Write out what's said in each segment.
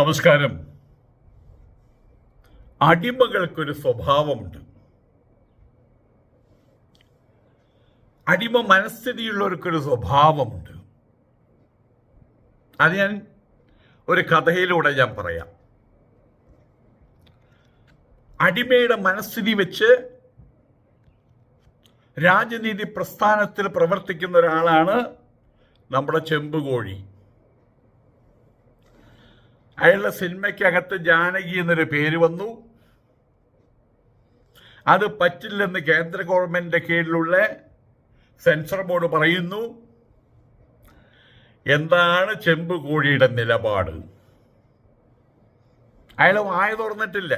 നമസ്കാരം. അടിമകൾക്കൊരു സ്വഭാവമുണ്ട്. അടിമ മനസ്ഥിതിയുള്ളവർക്കൊരു സ്വഭാവമുണ്ട്. അത് ഞാൻ ഒരു കഥയിലൂടെ ഞാൻ പറയാം. അടിമയുടെ മനസ്ഥിതി വെച്ച് രാജനീതി പ്രസ്ഥാനത്തിൽ പ്രവർത്തിക്കുന്ന ഒരാളാണ് നമ്മുടെ ചെമ്പുകോഴി. അയാളുടെ സിനിമയ്ക്കകത്ത് ജാനകി എന്നൊരു പേര് വന്നു. അത് പറ്റില്ലെന്ന് കേന്ദ്ര ഗവൺമെന്റിന്റെ കീഴിലുള്ള സെൻസർ ബോർഡ് പറയുന്നു എന്താണ് ചെമ്പുകോഴിയുടെ നിലപാട്? അയാൾ വായ തുറന്നിട്ടില്ല.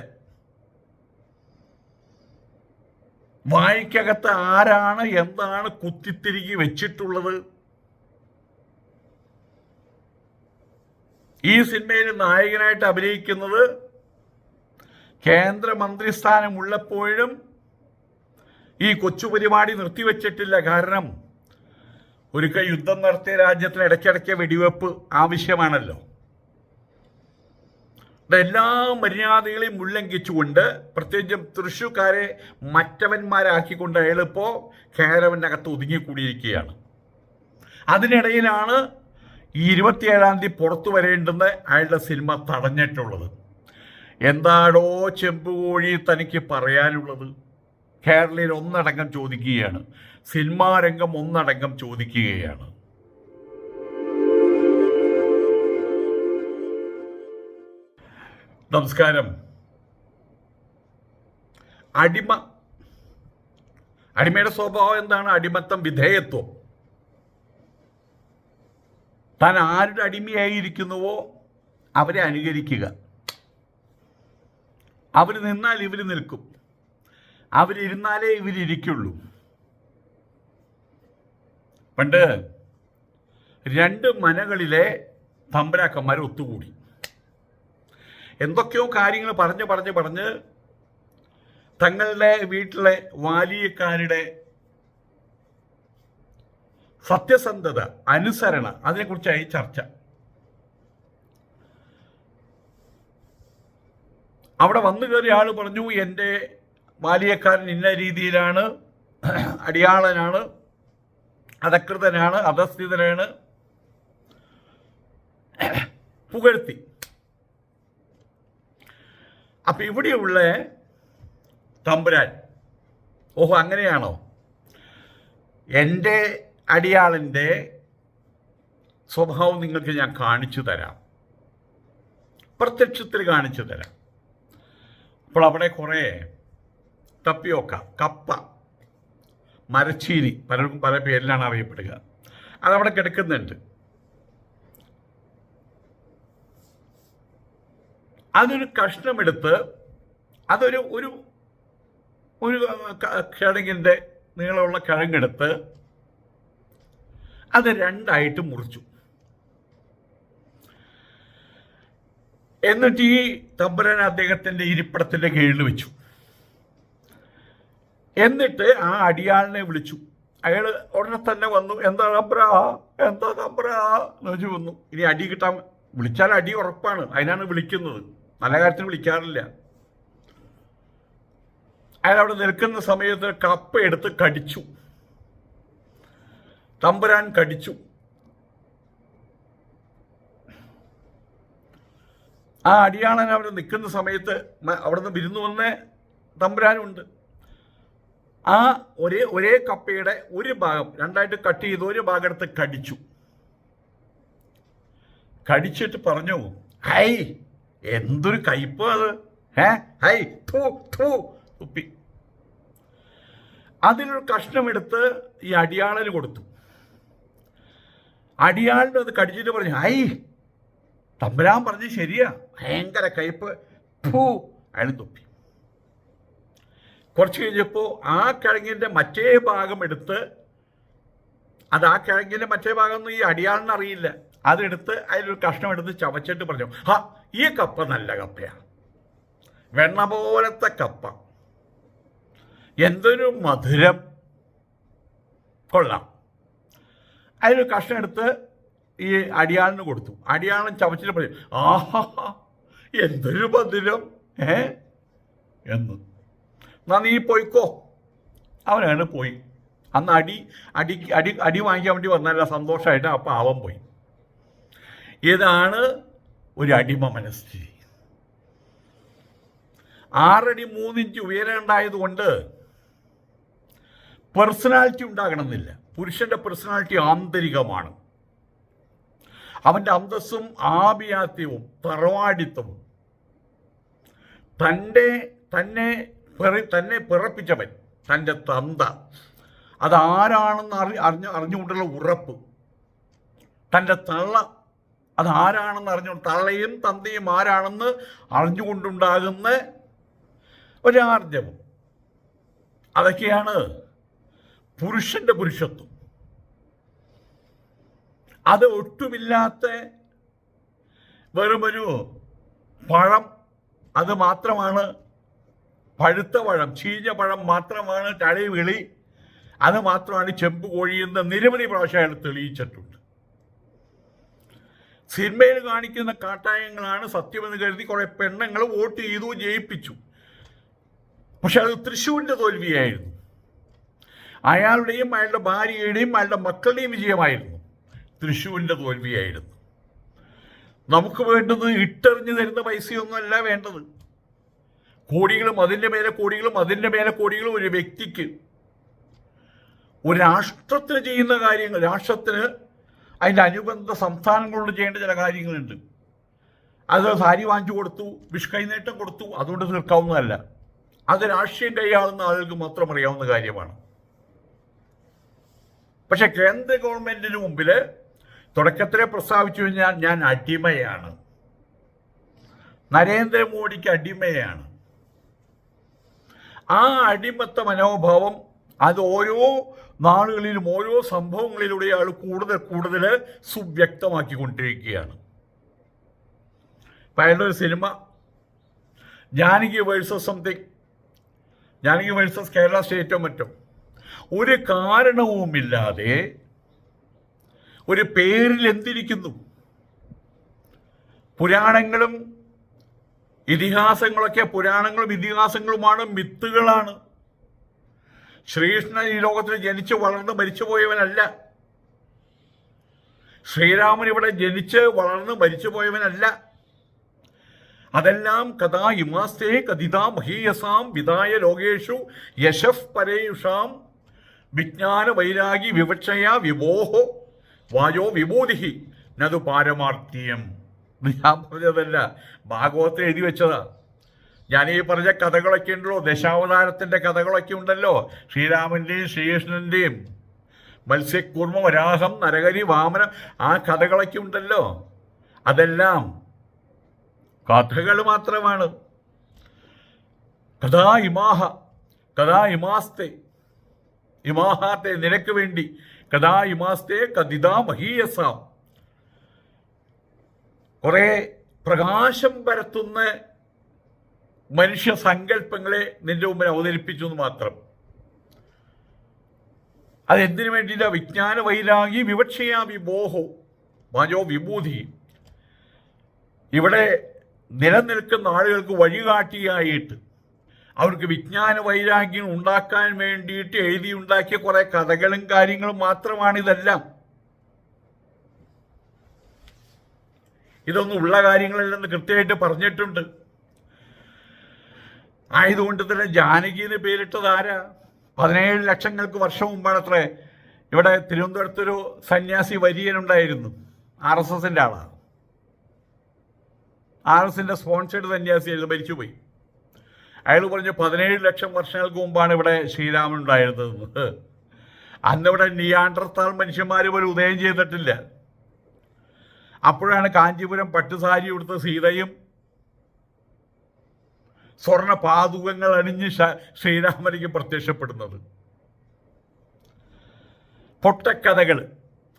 വായിക്കകത്ത് ആരാണ് എന്താണ് കുത്തിത്തിരികി വെച്ചിട്ടുള്ളത്? ഈ സിനിമയിൽ നായകനായിട്ട് അഭിനയിക്കുന്നത് കേന്ദ്രമന്ത്രിസ്ഥാനമുള്ളപ്പോഴും ഈ കൊച്ചു പരിപാടി നിർത്തിവെച്ചിട്ടില്ല. കാരണം ഒരിക്കൽ യുദ്ധം നടത്തിയ രാജ്യത്തിന് ഇടയ്ക്കിടയ്ക്ക് വെടിവെപ്പ് ആവശ്യമാണല്ലോ. എല്ലാ മര്യാദകളെയും ഉല്ലംഘിച്ചുകൊണ്ട് പ്രത്യേകിച്ചും തൃശ്ശൂക്കാരെ മറ്റവന്മാരാക്കിക്കൊണ്ട് അയാളിപ്പോൾ കേരവനകത്ത് ഒതുങ്ങിക്കൂടിയിരിക്കുകയാണ്. അതിനിടയിലാണ് ഈ ഇരുപത്തിയേഴാം തീയതി പുറത്തു വരേണ്ടുന്ന അയാളുടെ സിനിമ തടഞ്ഞിട്ടുള്ളത്. എന്താടോ ചെമ്പുകോഴി തനിക്ക് പറയാനുള്ളത്? കേരളയിൽ ഒന്നടങ്കം ചോദിക്കുകയാണ്. സിനിമാ രംഗം ഒന്നടങ്കം ചോദിക്കുകയാണ്. നമസ്കാരം. അടിമ അടിമയുടെ സ്വഭാവം എന്താണ്? അടിമത്തം വിധേയത്വം. താൻ ആരുടെ അടിമയായിരിക്കുന്നുവോ അവരെ അനുകരിക്കുക. അവർ നിന്നാൽ ഇവർ നിൽക്കും. അവരിരുന്നാലേ ഇവരിയ്ക്കുള്ളൂ പണ്ട് രണ്ട് മനകളിലെ തമ്പരാക്കന്മാർ ഒത്തുകൂടി. എന്തൊക്കെയോ കാര്യങ്ങൾ പറഞ്ഞ് പറഞ്ഞ് പറഞ്ഞ് തങ്ങളുടെ വീട്ടിലെ വാലിയക്കാരുടെ സത്യസന്ധത അനുസരണ അതിനെക്കുറിച്ചായി ചർച്ച. അവിടെ വന്നു കയറിയ ആൾ പറഞ്ഞു എന്റെ ബാലിയക്കാരൻ ഇന്ന രീതിയിലാണ് അടിയാളനാണ് അധകൃതനാണ് അധസ്ഥിതനാണ്. പുകഴ്ത്തി. അപ്പൊ ഇവിടെയുള്ള തമ്പുരാൻ ഓഹോ അങ്ങനെയാണോ? എന്റെ അടിയാളിന്റെ സ്വഭാവം നിങ്ങൾക്ക് ഞാൻ കാണിച്ചു തരാം. പ്രത്യക്ഷത്തിൽ കാണിച്ചു തരാം. അപ്പോൾ അവിടെ കുറേ തപ്പിയോക്ക കപ്പ മരച്ചീനി പലർക്കും പല പേരിലാണ് അറിയപ്പെടുക. അതവിടെ കിടക്കുന്നുണ്ട്. അതൊരു കഷ്ണമെടുത്ത് അതൊരു ഒരു ഒരു കിഴങ്ങിന്റെ നീളമുള്ള കിഴങ്ങെടുത്ത് അത് രണ്ടായിട്ട് മുറിച്ചു. എന്നിട്ട് ഈ തമ്പുരൻ അദ്ദേഹത്തിന്റെ ഇരിപ്പിടത്തിന്റെ കീഴിൽ വെച്ചു. എന്നിട്ട് ആ അടിയാളിനെ വിളിച്ചു. അയാൾ ഉടനെ തന്നെ വന്നു. എന്താ തമ്പ്ര? എന്താ തമ്പ്ര? എന്ന് വെച്ച് വന്നു. ഇനി അടി കിട്ടാൻ വിളിച്ചാൽ അടി ഉറപ്പാണ്. അതിനാണ് വിളിക്കുന്നത്. നല്ല കാര്യത്തിന് വിളിക്കാറില്ല. അയാൾ അവിടെ നിൽക്കുന്ന സമയത്ത് കപ്പ എടുത്ത് കടിച്ചു. തമ്പുരാൻ കടിച്ചു. ആ അടിയാളൻ അവർ നിൽക്കുന്ന സമയത്ത് അവിടുന്ന് വിരുന്നു വന്ന തമ്പുരാനുണ്ട്. ആ ഒരേ ഒരേ കപ്പയുടെ ഒരു ഭാഗം രണ്ടായിട്ട് കട്ട് ചെയ്ത് ഒരു ഭാഗം എടുത്ത് കടിച്ചു. കടിച്ചിട്ട് പറഞ്ഞു ഹൈ എന്തൊരു കയ്പ് അത്? ഏ ഹൈ തൂ ഥൂ തുപ്പി. അതിലൊരു കഷ്ണമെടുത്ത് ഈ അടിയാളന് കൊടുത്തു. അടിയാളിന് അത് കടിച്ചിട്ട് പറഞ്ഞു ഐ തമ്പുരാൻ പറഞ്ഞ് ശരിയാ. ഭയങ്കര കയ്പ് ഭൂ അയാൾ തുപ്പി. കുറച്ച് കഴിഞ്ഞപ്പോൾ ആ കിഴങ്ങിന്റെ മറ്റേ ഭാഗം എടുത്ത് അത് ആ കിഴങ്ങിന്റെ മറ്റേ ഭാഗം ഒന്നും ഈ അടിയാളിന് അറിയില്ല. അതെടുത്ത് അതിലൊരു കഷ്ണം എടുത്ത് ചവച്ചിട്ട് പറഞ്ഞു ഹാ ഈ കപ്പ നല്ല കപ്പയാണ് വെണ്ണ പോലത്തെ കപ്പ. എന്തൊരു മധുരം. കൊള്ളാം. അതിലൊരു കഷ്ണം എടുത്ത് ഈ അടിയാളിന് കൊടുത്തു. അടിയാളൻ ചവച്ചിട്ട് പറയും ആഹാ എന്തൊരു മധുരം ഏ? എന്ന്. എന്നാ നീ പോയിക്കോ. അവനാണ് പോയി. അന്ന് അടി അടി അടി അടി വാങ്ങിക്കാൻ വേണ്ടി വന്നല്ല സന്തോഷമായിട്ട് അപ്പം അവൻ പോയി. ഇതാണ് ഒരു അടിമ മനസ്ഥിതി ആറടി മൂന്നിഞ്ച് ഉയരം ഉണ്ടായതുകൊണ്ട് പേഴ്സണാലിറ്റി ഉണ്ടാകണമെന്നില്ല. പുരുഷന്റെ പേഴ്സണാലിറ്റി ആന്തരികമാണ്. അവന്റെ അന്തസ്സും ആഭിയാത്യവും തറവാടിത്തവും തന്റെ തന്നെ പിറ- തന്നെ പിറപ്പിച്ചവൻ തന്റെ തന്ത. അതാരാണെന്ന് അറി അറിഞ്ഞ അറിഞ്ഞുകൊണ്ടുള്ള ഉറപ്പ്. തന്റെ തള്ള അതാരാണെന്ന് അറിഞ്ഞു തള്ളയും തന്തയും ആരാണെന്ന് അറിഞ്ഞുകൊണ്ടുണ്ടാകുന്ന ഒരാർജവം. അതൊക്കെയാണ് പുരുഷന്റെ പുരുഷത്വം. അത് ഒട്ടുമില്ലാത്ത വെറുമൊരു പഴം. അത് മാത്രമാണ്. പഴുത്ത പഴം ചീഞ്ഞ പഴം മാത്രമാണ് ചളി വിളി. അത് മാത്രമാണ് ചെമ്പ് കോഴി എന്ന് നിരവധി പ്രാവശ്യം തെളിയിച്ചിട്ടുണ്ട്. സിനിമയിൽ കാണിക്കുന്ന കാട്ടായങ്ങളാണ് സത്യമെന്ന് കരുതി കുറെ പെണ്ണുങ്ങൾ വോട്ട് ചെയ്തു ജയിപ്പിച്ചു. പക്ഷെ അത് തൃശ്ശൂരിന്റെ തോൽവിയായിരുന്നു. അയാളുടെയും അയാളുടെ ഭാര്യയുടെയും അയാളുടെ മക്കളുടെയും വിജയമായിരുന്നു. തൃശ്ശൂരിന്റെ തോൽവിയായിരുന്നു. നമുക്ക് വേണ്ടത് ഇട്ടെറിഞ്ഞു തരുന്ന പൈസയൊന്നുമല്ല വേണ്ടത്. കോടികളും അതിന്റെ മേലെ കോടികളും അതിന്റെ മേലെ കോടികളും ഒരു വ്യക്തിക്ക്. ഒരു രാഷ്ട്രത്തിന് ചെയ്യുന്ന കാര്യങ്ങൾ രാഷ്ട്രത്തിന് അതിന്റെ അനുബന്ധ സംസ്ഥാനങ്ങളോട് ചെയ്യേണ്ട ചില കാര്യങ്ങളുണ്ട്. അത് സാരി വാങ്ങിച്ചു കൊടുത്തു വിഷ്കൈനേട്ടം കൊടുത്തു അതുകൊണ്ട് തീർക്കാവുന്നതല്ല. അത് രാഷ്ട്രീയം കൈയാളുന്ന ആളുകൾക്ക് മാത്രം അറിയാവുന്ന കാര്യമാണ്. പക്ഷെ കേന്ദ്ര ഗവൺമെന്റിന് മുമ്പിൽ തുടക്കത്തിലെ പ്രസ്താവിച്ചു കഴിഞ്ഞാൽ ഞാൻ അടിമയാണ്. നരേന്ദ്രമോദിക്ക് അടിമയാണ്. ആ അടിമത്ത മനോഭാവം അത് ഓരോ നാളുകളിലും ഓരോ സംഭവങ്ങളിലൂടെ അയാൾ കൂടുതൽ കൂടുതൽ സുവ്യക്തമാക്കിക്കൊണ്ടിരിക്കുകയാണ്. അയാളുടെ cinema Janaki versus something. Janaki versus Kerala സ്റ്റേറ്റോ മറ്റോ. ഒരു കാരണവുമില്ലാതെ ഒരു പേരിൽ എന്തിരിക്കുന്നു? പുരാണങ്ങളും ഇതിഹാസങ്ങളൊക്കെ പുരാണങ്ങളും ഇതിഹാസങ്ങളുമാണ് മിത്തുകളാണ്. ശ്രീകൃഷ്ണൻ ഈ ലോകത്തിൽ ജനിച്ച് വളർന്ന് മരിച്ചുപോയവനല്ല. ശ്രീരാമൻ ഇവിടെ ജനിച്ച് വളർന്ന് മരിച്ചുപോയവനല്ല. അതെല്ലാം കഥാ ഇമാസ്തേ കഥിതാ മഹീയസാം വിദായ ലോകേഷു യശഫ് പരേയുഷാം വിജ്ഞാന വൈരാഗി വിവക്ഷയ വിമോഹോ വായോ വിമോദിഹി. നതു പാരമാർത്ഥ്യം. ഞാൻ പറഞ്ഞതല്ല ഭാഗവത്തിൽ എഴുതി വെച്ചതാ. ഞാൻ ഈ പറഞ്ഞ കഥകളൊക്കെ ഉണ്ടല്ലോ ദശാവതാരത്തിന്റെ കഥകളൊക്കെ ഉണ്ടല്ലോ ശ്രീരാമന്റെയും ശ്രീകൃഷ്ണന്റെയും. മത്സ്യക്കൂർമ്മ വരാഹം നരകരി വാമനം ആ കഥകളൊക്കെ ഉണ്ടല്ലോ. അതെല്ലാം കഥകൾ മാത്രമാണ്. കഥാ ഇമാഹ കഥാ ഇമാസ്തെ. ഇമാഹാത്തെ നിനക്ക് വേണ്ടി. കഥാ ഇമാസ്തേ കഥിതാ മഹീയസാം. കുറെ പ്രകാശം പരത്തുന്ന മനുഷ്യ സങ്കല്പങ്ങളെ നിന്റെ മുമ്പിൽ അവതരിപ്പിച്ചു എന്ന് മാത്രം. അതെന്തിനു വേണ്ടിയില്ല വിജ്ഞാന വൈരാഗി വിവക്ഷയാ വിമോഹോ മജോ വിഭൂതി ഇവിടെ നിലനിൽക്കുന്ന ആളുകൾക്ക് വഴികാട്ടിയായിട്ട് അവർക്ക് വിജ്ഞാന വൈരാഗ്യം ഉണ്ടാക്കാൻ വേണ്ടിയിട്ട് എഴുതി ഉണ്ടാക്കിയ കുറെ കഥകളും കാര്യങ്ങളും മാത്രമാണ് ഇതെല്ലാം. ഇതൊന്നും ഉള്ള കാര്യങ്ങളല്ലെന്ന് കൃത്യമായിട്ട് പറഞ്ഞിട്ടുണ്ട്. ആയതുകൊണ്ട് തന്നെ ജാനകിന് പേരിട്ടത് ആരാ? പതിനേഴ് ലക്ഷങ്ങൾക്ക് വർഷം മുമ്പാണത്രേ ഇവിടെ തിരുവനന്തപുരത്തൊരു സന്യാസി വരിയനുണ്ടായിരുന്നു. ആർ എസ് എസിന്റെ ആളാണ് ആർ എസിന്റെ സ്പോൺസേഡ് സന്യാസിയായിരുന്നു മരിച്ചുപോയി. അയാൾ പറഞ്ഞു പതിനേഴ് ലക്ഷം വർഷങ്ങൾക്ക് മുമ്പാണ് ഇവിടെ ശ്രീരാമൻ ഉണ്ടായിരുന്നത്. അന്നിവിടെ നിയാണ്ടർത്താൽ മനുഷ്യന്മാർ പോലും ഉദയം ചെയ്തിട്ടില്ല. അപ്പോഴാണ് കാഞ്ചീപുരം പട്ടുസാരി ഉടുത്ത സീതയും സ്വർണ പാതുകങ്ങൾ അണിഞ്ഞ് ശ്രീരാമനിക്ക് പ്രത്യക്ഷപ്പെടുന്നത്. പൊട്ടക്കഥകൾ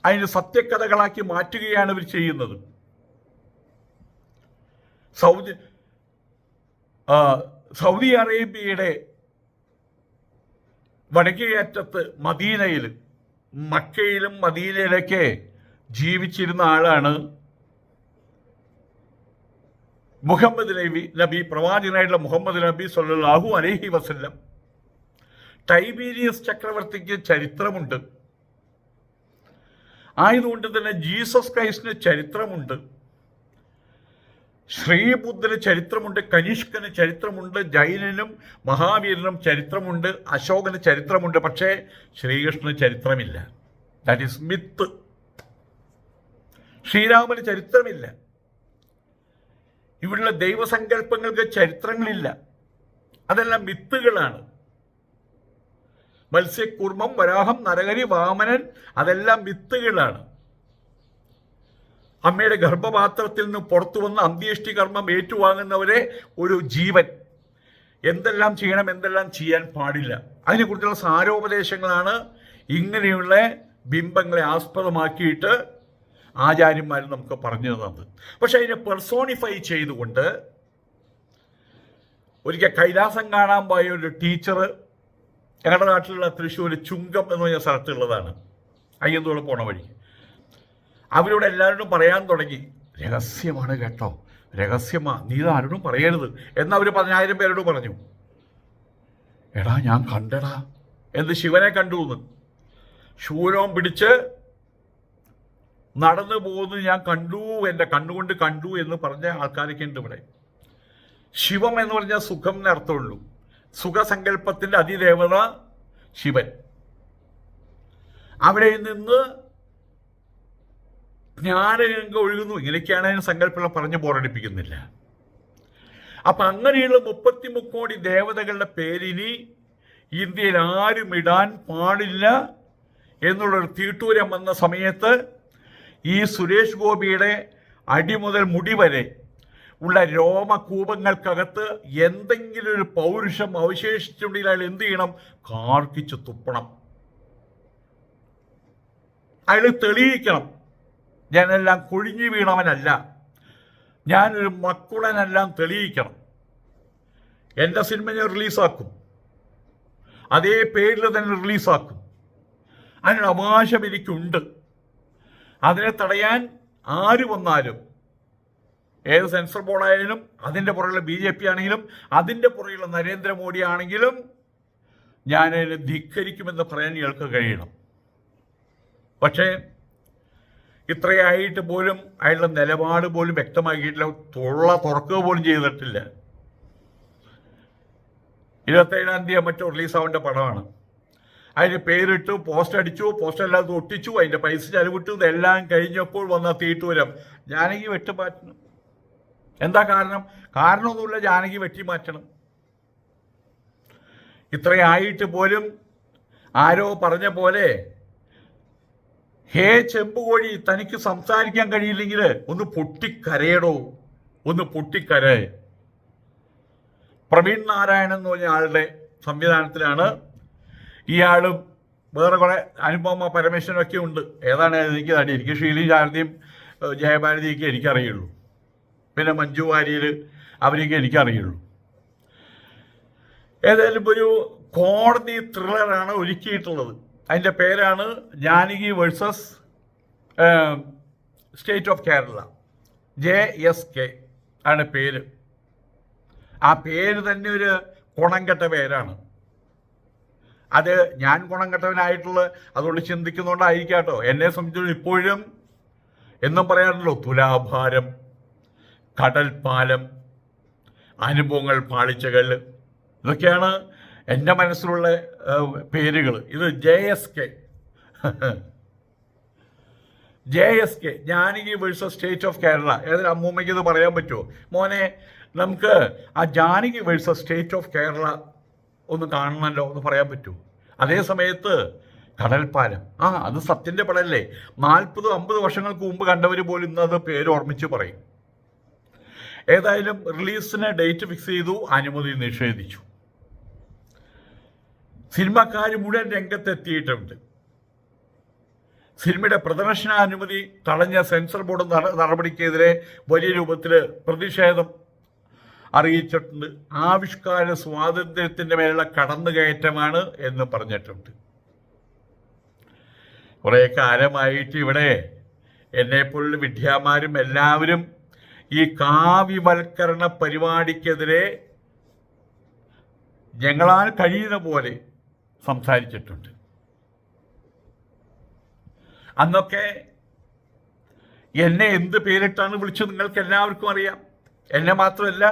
അതിന് സത്യക്കഥകളാക്കി മാറ്റുകയാണ് ഇവർ ചെയ്യുന്നത്. ആ, സൗദി അറേബ്യയുടെ വടക്കേയറ്റത്ത് മദീനയിൽ മക്കയിലും മദീനയിലൊക്കെ ജീവിച്ചിരുന്ന ആളാണ് മുഹമ്മദ് നബി നബി പ്രവാചകനായിട്ടുള്ള മുഹമ്മദ് നബി സല്ലല്ലാഹു അലൈഹി വസല്ലം. ടൈബീരിയസ് ചക്രവർത്തിക്ക് ചരിത്രമുണ്ട്. ആയതുകൊണ്ട് തന്നെ ജീസസ് ക്രൈസ്റ്റിന് ചരിത്രമുണ്ട്. ശ്രീബുദ്ധന് ചരിത്രമുണ്ട് കനിഷ്കന് ചരിത്രമുണ്ട് ജൈനനും മഹാവീരനും ചരിത്രമുണ്ട് അശോകന് ചരിത്രമുണ്ട് പക്ഷേ ശ്രീകൃഷ്ണന് ചരിത്രമില്ല. ദാറ്റ് ഈസ് മിത്ത് ശ്രീരാമന് ചരിത്രമില്ല. ഇവിടെയുള്ള ദൈവസങ്കല്പങ്ങൾക്ക് ചരിത്രങ്ങളില്ല. അതെല്ലാം മിത്തുകളാണ് മത്സ്യക്കുർമ്മം വരാഹം നരകരി വാമനൻ അതെല്ലാം മിത്തുകളാണ് അമ്മയുടെ ഗർഭപാത്രത്തിൽ നിന്ന് പുറത്തു വന്ന് അന്ത്യേഷ്ടി കർമ്മം ഏറ്റുവാങ്ങുന്നവരെ ഒരു ജീവൻ. എന്തെല്ലാം ചെയ്യണം എന്തെല്ലാം ചെയ്യാൻ പാടില്ല. അതിനെക്കുറിച്ചുള്ള സാരോപദേശങ്ങളാണ് ഇങ്ങനെയുള്ള ബിംബങ്ങളെ ആസ്പദമാക്കിയിട്ട് ആചാര്യന്മാർ നമുക്ക് പറഞ്ഞു തന്നത്. പക്ഷെ അതിനെ പെർസോണിഫൈ ചെയ്തുകൊണ്ട് ഒരിക്കൽ കൈലാസം കാണാൻ പോയ ഒരു ടീച്ചർ ഞങ്ങളുടെ നാട്ടിലുള്ള തൃശ്ശൂർ ചുങ്കം എന്ന് പറഞ്ഞ സ്ഥലത്തുള്ളതാണ്. അയ്യന്തോട് പോണ വഴി. അവരോട് എല്ലാവരോടും പറയാൻ തുടങ്ങി. രഹസ്യമാണ് കേട്ടോ. രഹസ്യമാ. നീ ആരോടും പറയരുത്. എന്ന് അവർ പതിനായിരം പേരോട് പറഞ്ഞു. എടാ ഞാൻ കണ്ടടാ. എന്ത് ശിവനെ കണ്ടു എന്ന്. ശൂലവും പിടിച്ച് നടന്നു പോകുന്നത് ഞാൻ കണ്ടു. എന്റെ കണ്ണുകൊണ്ട് കണ്ടു എന്ന് പറഞ്ഞ ആൾക്കാരൊക്കെ ഉണ്ട് ഇവിടെ. ശിവം എന്ന് പറഞ്ഞാൽ സുഖം എന്നേ അർത്ഥമുള്ളൂ സുഖസങ്കല്പത്തിന്റെ അതിദേവത ശിവൻ. അവിടെ നിന്ന് ജ്ഞാനഗംഗ ഒഴുകുന്നു. ഇങ്ങനെയൊക്കെയാണ് അതിന് സങ്കല്പങ്ങൾ പറഞ്ഞ് ബോറടിപ്പിക്കുന്നില്ല. അപ്പം അങ്ങനെയുള്ള മുപ്പത്തി മുക്കോടി ദേവതകളുടെ പേരിനി ഇന്ത്യയിൽ ആരും ഇടാൻ പാടില്ല എന്നുള്ളൊരു തീട്ടൂരം വന്ന സമയത്ത് ഈ സുരേഷ് ഗോപിയുടെ അടി മുതൽ മുടി വരെ ഉള്ള രോമകൂപങ്ങൾക്കകത്ത് എന്തെങ്കിലും ഒരു പൗരുഷം അവശേഷിച്ചിട്ടുണ്ടെങ്കിൽ അയാൾ എന്ത് ചെയ്യണം? കാർക്കിച്ച് തുപ്പണം. അയാൾ തെളിയിക്കണം. ഞാനെല്ലാം കൊഴിഞ്ഞു വീണവനല്ല. ഞാനൊരു മക്കുളനെല്ലാം തെളിയിക്കണം. എന്റെ സിനിമ ഞാൻ റിലീസാക്കും. അതേ പേരിൽ തന്നെ റിലീസാക്കും. അതിനൊരു അവകാശം എനിക്കുണ്ട്. അതിനെ തടയാൻ ആര് വന്നാലും ഏത് സെൻസർ ബോർഡായാലും അതിന്റെ പുറകിലുള്ള ബി ജെ പി ആണെങ്കിലും അതിന്റെ പുറകിലുള്ള നരേന്ദ്രമോദി ആണെങ്കിലും ഞാനതിനെ ധിക്കരിക്കുമെന്ന് പറയാൻ ഇയാൾക്ക് കഴിയണം. പക്ഷേ ഇത്രയായിട്ട് പോലും അയാളുടെ നിലപാട് പോലും വ്യക്തമാക്കിയിട്ടില്ല. തൊള്ള തുറക്കുക പോലും ചെയ്തിട്ടില്ല. ഇരുപത്തേഴാം തീയതി മറ്റോ റിലീസാവേണ്ട പടമാണ്. അതിന് പേരിട്ടു പോസ്റ്റ് അടിച്ചു പോസ്റ്റ് അല്ലാതെ ഒട്ടിച്ചു അതിന്റെ പൈസ ചെലവിട്ടു ഇതെല്ലാം കഴിഞ്ഞപ്പോൾ വന്ന തീട്ടൂരം. ജാനകി വെട്ടിമാറ്റണം. എന്താ കാരണം? കാരണമൊന്നുമില്ല ജാനകി വെട്ടി മാറ്റണം ഇത്രയായിട്ട് പോലും ആരോ പറഞ്ഞ പോലെ ഹേ ചെമ്പുകോഴി തനിക്ക് സംസാരിക്കാൻ കഴിയില്ലെങ്കിൽ ഒന്ന് പൊട്ടിക്കരയടോ. ഒന്ന് പൊട്ടിക്കരേ. പ്രവീൺ നാരായണൻ എന്ന് പറഞ്ഞ ആളുടെ സംവിധാനത്തിലാണ് ഇയാളും വേറെ കുറെ അനുപമ പരമേശ്വരനൊക്കെ ഉണ്ട്. ഏതാണ് എനിക്ക് തടി എനിക്ക് ഷീലി ശാരദയും ജയഭാരതിയൊക്കെ എനിക്കറിയുള്ളൂ. പിന്നെ മഞ്ജു വാര്യർ അവരെയൊക്കെ എനിക്കറിയുള്ളൂ. ഏതായാലും ഒരു കോടതി ത്രില്ലറാണ് ഒരുക്കിയിട്ടുള്ളത്. അതിന്റെ പേരാണ് Janaki versus state of Kerala. J S K ആണ് പേര്. ആ പേര് തന്നെ ഒരു ഗുണംകെട്ട പേരാണ്. അത് ഞാൻ ഗുണംകെട്ടവനായിട്ടുള്ള അതുകൊണ്ട് ചിന്തിക്കുന്നതുകൊണ്ടായിരിക്കാം കേട്ടോ എന്നെ സംബന്ധിച്ചിടത്തോളം ഇപ്പോഴും എന്നും പറയാറുണ്ടല്ലോ തുലാഭാരം കടൽപ്പാലം അനുഭവങ്ങൾ പാളിച്ചകൾ ഇതൊക്കെയാണ് എന്റെ മനസ്സിലുള്ള പേരുകൾ ഇത് J S K. J S K. Janaki versus state of Kerala. ഏതൊരു അമ്മൂമ്മയ്ക്ക് ഇത് പറയാൻ പറ്റുമോ മോനെ നമുക്ക് ആ Janaki versus state of Kerala ഒന്ന് കാണണമല്ലോ എന്ന് പറയാൻ പറ്റുമോ അതേ സമയത്ത് കടൽപ്പാലം. ആ അത് സത്യന്റെ പടമല്ലേ നാൽപ്പത് അമ്പത് വർഷങ്ങൾക്ക് മുമ്പ് കണ്ടവർ പോലും ഇന്ന് അത് പേര് ഓർമ്മിച്ച് പറയും. ഏതായാലും റിലീസിന് ഡേറ്റ് ഫിക്സ് ചെയ്തു അനുമതി നിഷേധിച്ചു. സിനിമക്കാർ മുഴുവൻ രംഗത്തെത്തിയിട്ടുണ്ട്. സിനിമയുടെ പ്രദർശനാനുമതി തടഞ്ഞ സെൻസർ ബോർഡ് നട- നടപടിക്കെതിരെ വലിയ രൂപത്തിൽ പ്രതിഷേധം അറിയിച്ചിട്ടുണ്ട്. ആവിഷ്കാര സ്വാതന്ത്ര്യത്തിന്റെ മേലുള്ള കടന്നുകയറ്റമാണ് എന്ന് പറഞ്ഞിട്ടുണ്ട്. കുറേ കാലമായിട്ട് ഇവിടെ എന്നെപ്പോലുള്ള വിദ്യാമാരും എല്ലാവരും ഈ കാവ്യവൽക്കരണ പരിപാടിക്കെതിരെ ഞങ്ങളാൽ കഴിയുന്ന പോലെ സംസാരിച്ചിട്ടുണ്ട്. അന്നൊക്കെ എന്നെ എന്ത് പേരിട്ടാണ് വിളിച്ചത് നിങ്ങൾക്ക് എല്ലാവർക്കും അറിയാം. എന്നെ മാത്രമല്ല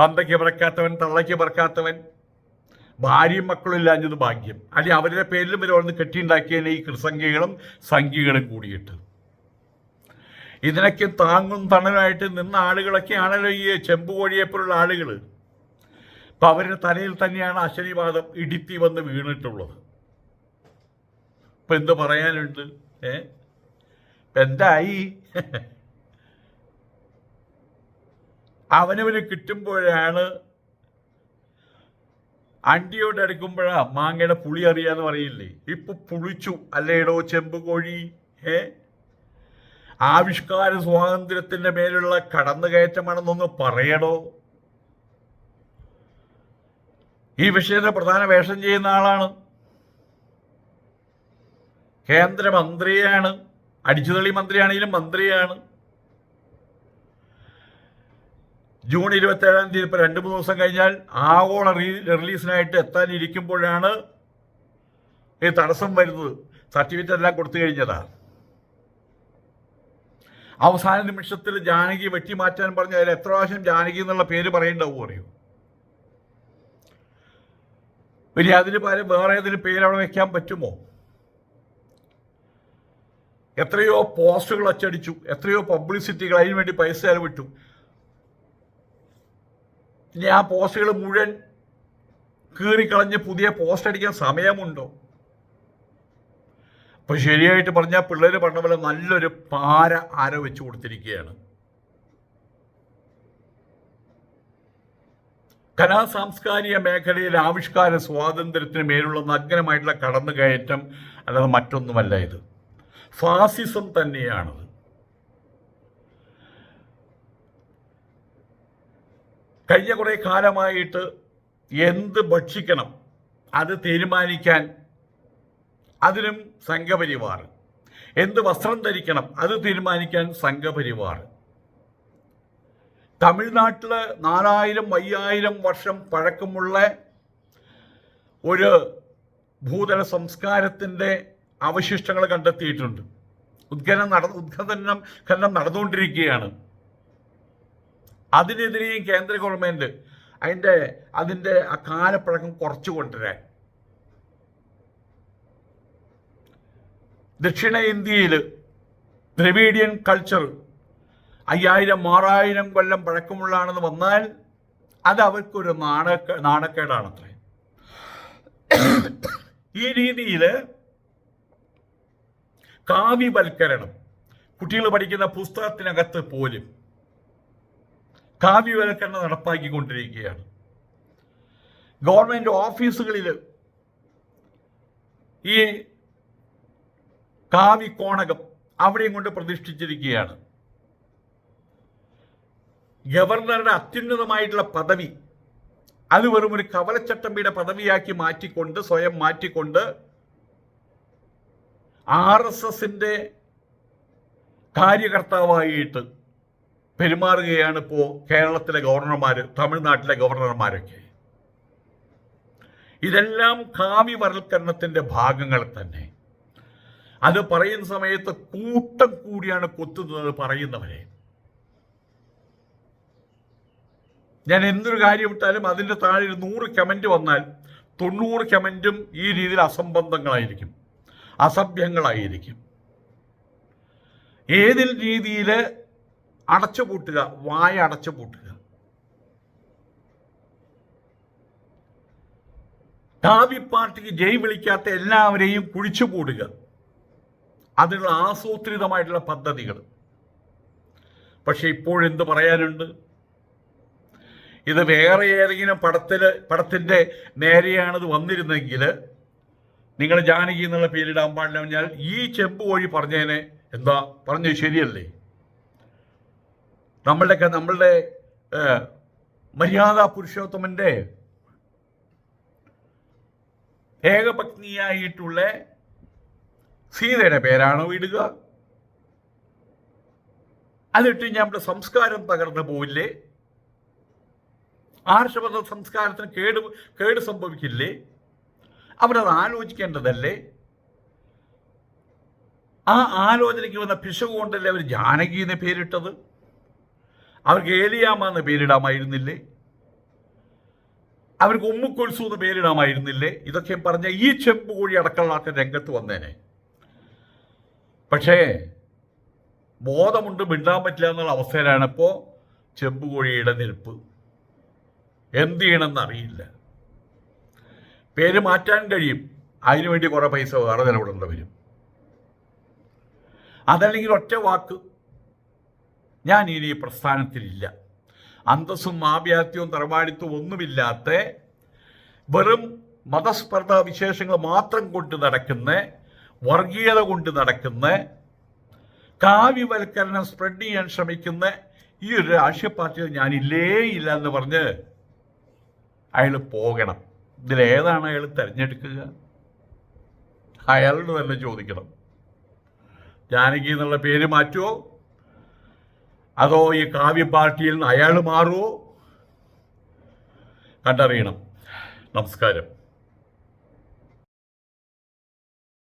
തന്തയ്ക്ക് പറക്കാത്തവൻ തള്ളയ്ക്ക് പറക്കാത്തവൻ ഭാര്യയും മക്കളും ഇല്ലാഞ്ഞത് ഭാഗ്യം. അല്ലെ അവരുടെ പേരിലും ഇവർ ഒന്ന് കെട്ടിയുണ്ടാക്കിയതിനെ ഈ കൃസംഖ്യകളും സംഖ്യകളും കൂടിയിട്ട്. ഇതിനൊക്കെ താങ്ങും തണലായിട്ട് നിന്ന ആളുകളൊക്കെയാണല്ലോ ഈ ചെമ്പുകോഴിയെപ്പോലുള്ള ആളുകൾ അപ്പം അവരുടെ തലയിൽ തന്നെയാണ് അശനിവാദം ഇടിത്തി വന്ന് വീണിട്ടുള്ളത്. ഇപ്പം എന്ത് പറയാനുണ്ട്? ഏ? എന്തായി? അവനവന് കിട്ടുമ്പോഴാണ് അണ്ടിയോട് അടുക്കുമ്പോഴാ മാങ്ങയുടെ പുളി അറിയാന്ന് പറയില്ലേ? ഇപ്പൊ പുളിച്ചു. അല്ലേടോ ചെമ്പ് കോഴി? ഏ? ആവിഷ്കാര സ്വാതന്ത്ര്യത്തിന്റെ മേലുള്ള കടന്നുകയറ്റമാണെന്നൊന്ന് പറയടോ. ഈ വിഷയത്തെ പ്രധാന വേഷം ചെയ്യുന്ന ആളാണ്. കേന്ദ്രമന്ത്രിയാണ്. അടിച്ചുതള്ളി മന്ത്രിയാണെങ്കിലും മന്ത്രിയാണ്. ജൂൺ ഇരുപത്തേഴാം തീയതി ഇപ്പോൾ രണ്ട് മൂന്ന് ദിവസം കഴിഞ്ഞാൽ ആഗോള റീ റിലീസിനായിട്ട് എത്താനിരിക്കുമ്പോഴാണ് ഈ തടസ്സം വരുന്നത്. സർട്ടിഫിക്കറ്റ് എല്ലാം കൊടുത്തു കഴിഞ്ഞതാ. അവസാന നിമിഷത്തിൽ ജാനകി വെട്ടിമാറ്റാൻ പറഞ്ഞ അതിൽ എത്ര പ്രാവശ്യം ജാനകി എന്നുള്ള പേര് പറയേണ്ടാവും അറിയോ? ഇനി അതിന് പകരം വേറെ ഏതെങ്കിലും പേര് അവിടെ വെക്കാൻ പറ്റുമോ? എത്രയോ പോസ്റ്റുകൾ അച്ചടിച്ചു. എത്രയോ പബ്ലിസിറ്റികൾ അതിനു വേണ്ടി പൈസ ചെലവിട്ടു. ഇനി ആ പോസ്റ്റുകൾ മുഴുവൻ കീറിക്കളഞ്ഞ് പുതിയ പോസ്റ്റ് അടിക്കാൻ സമയമുണ്ടോ? അപ്പൊ ശരിയായിട്ട് പറഞ്ഞാൽ പിള്ളേർ പറഞ്ഞ പോലെ നല്ലൊരു പാര ആരോ വെച്ച് കൊടുത്തിരിക്കുകയാണ്. കലാ സാംസ്കാരിക മേഖലയിൽ ആവിഷ്കാര സ്വാതന്ത്ര്യത്തിന് മേലുള്ള നഗ്നമായിട്ടുള്ള കടന്നുകയറ്റം അല്ലാതെ മറ്റൊന്നുമല്ല ഇത്. ഫാസിസം തന്നെയാണത്. കഴിഞ്ഞ കുറേ കാലമായിട്ട് എന്ത് ഭക്ഷിക്കണം അത് തീരുമാനിക്കാൻ അതിനും സംഘപരിവാർ. എന്ത് വസ്ത്രം ധരിക്കണം അത് തീരുമാനിക്കാൻ സംഘപരിവാർ. തമിഴ്നാട്ടിൽ നാലായിരം അയ്യായിരം വർഷം പഴക്കമുള്ള ഒരു ഭൂതല സംസ്കാരത്തിന്റെ അവശിഷ്ടങ്ങൾ കണ്ടെത്തിയിട്ടുണ്ട്. ഉദ്ഖനനം നട ഉദ്ഖനനം ഖനനം നടന്നുകൊണ്ടിരിക്കുകയാണ്. അതിനെതിരെയും കേന്ദ്ര ഗവൺമെന്റ് അതിന്റെ അതിന്റെ ആ കാലപ്പഴക്കം കുറച്ചു കൊണ്ടുവരാൻ. ദക്ഷിണ ഇന്ത്യയിൽ ദ്രവീഡിയൻ കൾച്ചർ അയ്യായിരം ആറായിരം കൊല്ലം പഴക്കമുള്ളതാണെന്ന് വന്നാൽ അത് അവർക്കൊരു നാണക്ക നാണക്കേടാണത്രേ. ഈ രീതിയിൽ കാവ്യവൽക്കരണം. കുട്ടികൾ പഠിക്കുന്ന പുസ്തകത്തിനകത്ത് പോലും കാവ്യവൽക്കരണം നടപ്പാക്കിക്കൊണ്ടിരിക്കുകയാണ്. ഗവൺമെന്റ് ഓഫീസുകളിൽ ഈ കാവ്യക്കോണകം അവിടെയും കൊണ്ട് പ്രതിഷ്ഠിച്ചിരിക്കുകയാണ്. ഗവർണറുടെ അത്യുന്നതമായിട്ടുള്ള പദവി. അത് വെറും ഒരു കവലച്ചട്ടമ്പിയുടെ പദവിയാക്കി മാറ്റിക്കൊണ്ട് സ്വയം മാറ്റിക്കൊണ്ട് ആർ എസ് എസിന്റെ കാര്യകർത്താവായിട്ട് പെരുമാറുകയാണ് ഇപ്പോൾ കേരളത്തിലെ ഗവർണർമാർ തമിഴ്നാട്ടിലെ ഗവർണർമാരൊക്കെ. ഇതെല്ലാം കാവ്യവൽക്കരണത്തിന്റെ ഭാഗങ്ങൾ തന്നെ. അത് പറയുന്ന സമയത്ത് കൂട്ടം കൂടിയാണ് കൊത്തുന്നത് പറയുന്നവരെ. ഞാൻ എന്തൊരു കാര്യം ഇട്ടാലും അതിന്റെ താഴെ ഒരു നൂറ് കമന്റ് വന്നാൽ തൊണ്ണൂറ് കമന്റും ഈ രീതിയിൽ അസംബന്ധങ്ങളായിരിക്കും. അസഭ്യങ്ങളായിരിക്കും. ഏതിൽ രീതിയിൽ അടച്ചു പൂട്ടുക വായ അടച്ചു പൂട്ടുക കാവി പാർട്ടിക്ക് ജയ് വിളിക്കാത്ത എല്ലാവരെയും കുഴിച്ചു പൂടുക അതിനുള്ള ആസൂത്രിതമായിട്ടുള്ള പദ്ധതികൾ. പക്ഷെ ഇപ്പോഴെന്ത് പറയാനുണ്ട്? ഇത് വേറെ ഏതെങ്കിലും പടത്തിൽ പടത്തിന്റെ നേരെയാണിത് വന്നിരുന്നെങ്കിൽ നിങ്ങൾ ജാനകി എന്നുള്ള പേരിടാൻ പാടില്ല പറഞ്ഞാൽ ഈ ചെമ്പ് വഴി പറഞ്ഞതിനെ എന്താ? പറഞ്ഞത് ശരിയല്ലേ? നമ്മളുടെയൊക്കെ നമ്മളുടെ മര്യാദ പുരുഷോത്തമന്റെ ഏകപത്നിയായിട്ടുള്ള സീതയുടെ പേരാണ് ഇടുക? അതിട്ട് നമ്മുടെ സംസ്കാരം തകർന്നു പോവില്ലേ? ആർഷപത സംസ്കാരത്തിന് കേട് കേട് സംഭവിക്കില്ലേ? അവരത് ആലോചിക്കേണ്ടതല്ലേ? ആ ആലോചനയ്ക്ക് വന്ന പിശക് കൊണ്ടല്ലേ അവർ ജാനകി എന്ന് പേരിട്ടത്? അവർക്ക് ഏലിയാമ എന്ന് പേരിടാമായിരുന്നില്ലേ? അവർക്ക് ഉമ്മുക്കൊൽസു എന്ന് പേരിടാമായിരുന്നില്ലേ? ഇതൊക്കെ പറഞ്ഞ ഈ ചെമ്പ് കോഴി അടക്കളാക്ക രംഗത്ത് വന്നേനെ. പക്ഷേ ബോധമുണ്ട് മിണ്ടാൻ പറ്റില്ല എന്നുള്ള അവസ്ഥയിലാണ് ഇപ്പോൾ ചെമ്പ് കോഴിയുടെ നിൽപ്പ് എന്ത് ചെയ്യണമെന്ന് അറിയില്ല പേര് മാറ്റാൻ കഴിയും. അതിനുവേണ്ടി കുറേ പൈസ വേറെ നിലവിടേണ്ടി വരും. അതല്ലെങ്കിൽ ഒറ്റ വാക്ക്. ഞാൻ ഇനി പ്രസ്ഥാനത്തിലില്ല. അന്തസ്സും ആഭ്യാത്യവും തറവാടിത്വം ഒന്നുമില്ലാത്ത വെറും മതസ്പർദ്ധ വിശേഷങ്ങൾ മാത്രം കൊണ്ട് നടക്കുന്ന വർഗീയത കൊണ്ട് നടക്കുന്ന കാവ്യവൽക്കരണം സ്പ്രെഡ് ചെയ്യാൻ ശ്രമിക്കുന്ന ഈ ഒരു രാഷ്ട്രീയ പാർട്ടിയിൽ ഞാനില്ലേ ഇല്ല എന്ന് പറഞ്ഞ് അയാൾ പോകണം. ഇതിലേതാണ് അയാൾ തിരഞ്ഞെടുക്കുക? അയാളോട് തന്നെ ചോദിക്കണം. ജാനകി എന്നുള്ള പേര് മാറ്റുമോ അതോ ഈ കാവ്യ പാർട്ടിയിൽ നിന്ന് അയാൾ മാറുമോ കണ്ടറിയണം. നമസ്കാരം.